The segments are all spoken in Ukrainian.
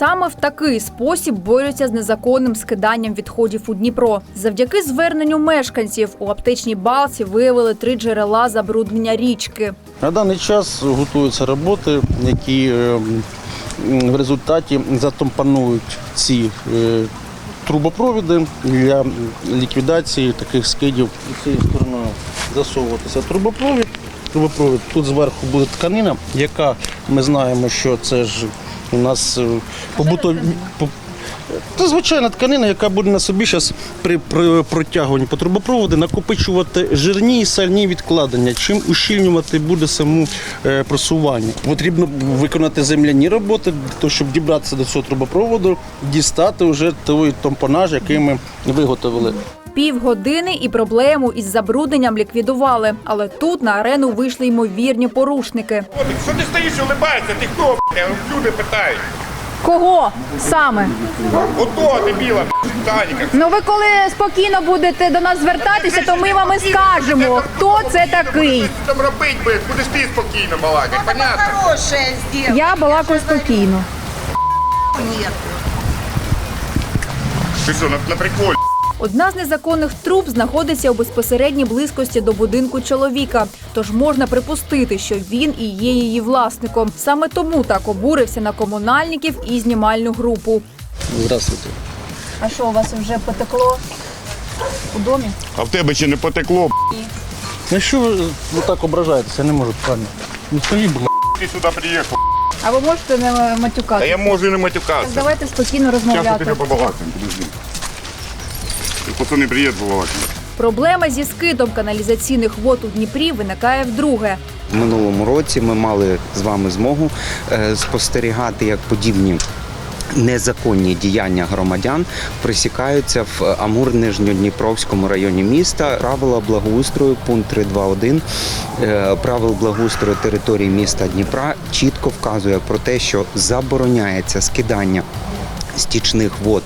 Саме в такий спосіб борються з незаконним скиданням відходів у Дніпро. Завдяки зверненню мешканців у аптечній балці виявили три джерела забруднення річки. На даний час готуються роботи, які е, в результаті затомпанують ці е, трубопровіди для ліквідації таких скидів. Цією стороною засовуватися трубопровід. Трубопровід тут зверху буде тканина, яка ми знаємо, що це ж у нас е, побутові. це звичайна тканина, яка буде на собі зараз при, протягуванні по трубопроводу накопичувати жирні і сальні відкладення, чим ущільнювати буде саму е, просування. Потрібно виконати земляні роботи щоб дібратися до цього трубопроводу, дістати вже той томпонаж, який ми виготовили. Півгодини і проблему із забрудненням ліквідували. Але тут на арену вийшли ймовірні порушники. Що ти стоїш улибаєшся? Ти хто? Люди питають. Кого саме? Ото дебіла, Таніка. Ну ви коли спокійно будете до нас звертатися, то ми вам і скажемо, хто це такий. Що там робить, би? Будеш ти спокійно балакати, понятно? Сделал. Я балакаю спокійно. Ти що, на приколі? Одна з незаконних труб знаходиться у безпосередній близькості до будинку чоловіка. Тож можна припустити, що він і є її власником. Саме тому так обурився на комунальників і знімальну групу. Здравствуйте. А що у вас вже потекло у домі? А в тебе ще не потекло, б***. На що ви ви так ображаєтеся? Я не можу пані. Ну скажіть, будь ти сюди приїхав. А ви можете не Та матюкати? я можу і не матюкатися. Давайте спокійно Зараз я розмовляти. тебе побалакаємо, подожди. Пацани, привіт, побалакаємо. Проблема зі скидом каналізаційних вод у Дніпрі виникає вдруге. В минулому році ми мали з вами змогу е, спостерігати, як подібні. Незаконні діяння громадян присікаються в Амур-Нижньодніпровському районі міста. Правила благоустрою, пункт 3.2.1 е, правил благоустрою території міста Дніпра чітко вказує про те, що забороняється скидання стічних вод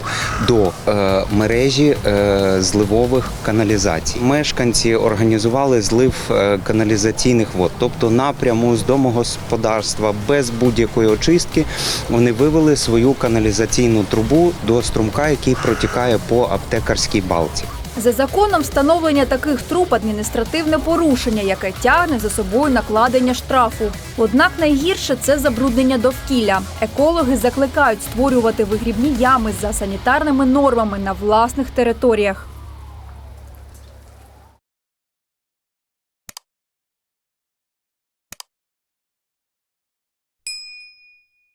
до е, мережі е, зливових каналізацій. Мешканці організували злив е, каналізаційних вод, тобто напряму з домогосподарства без будь-якої очистки. Вони вивели свою каналізаційну трубу до струмка, який протікає по аптекарській балці. За законом встановлення таких труб адміністративне порушення, яке тягне за собою накладення штрафу. Однак найгірше це забруднення довкілля. Екологи закликають створювати вигрібні ями за санітарними нормами на власних територіях.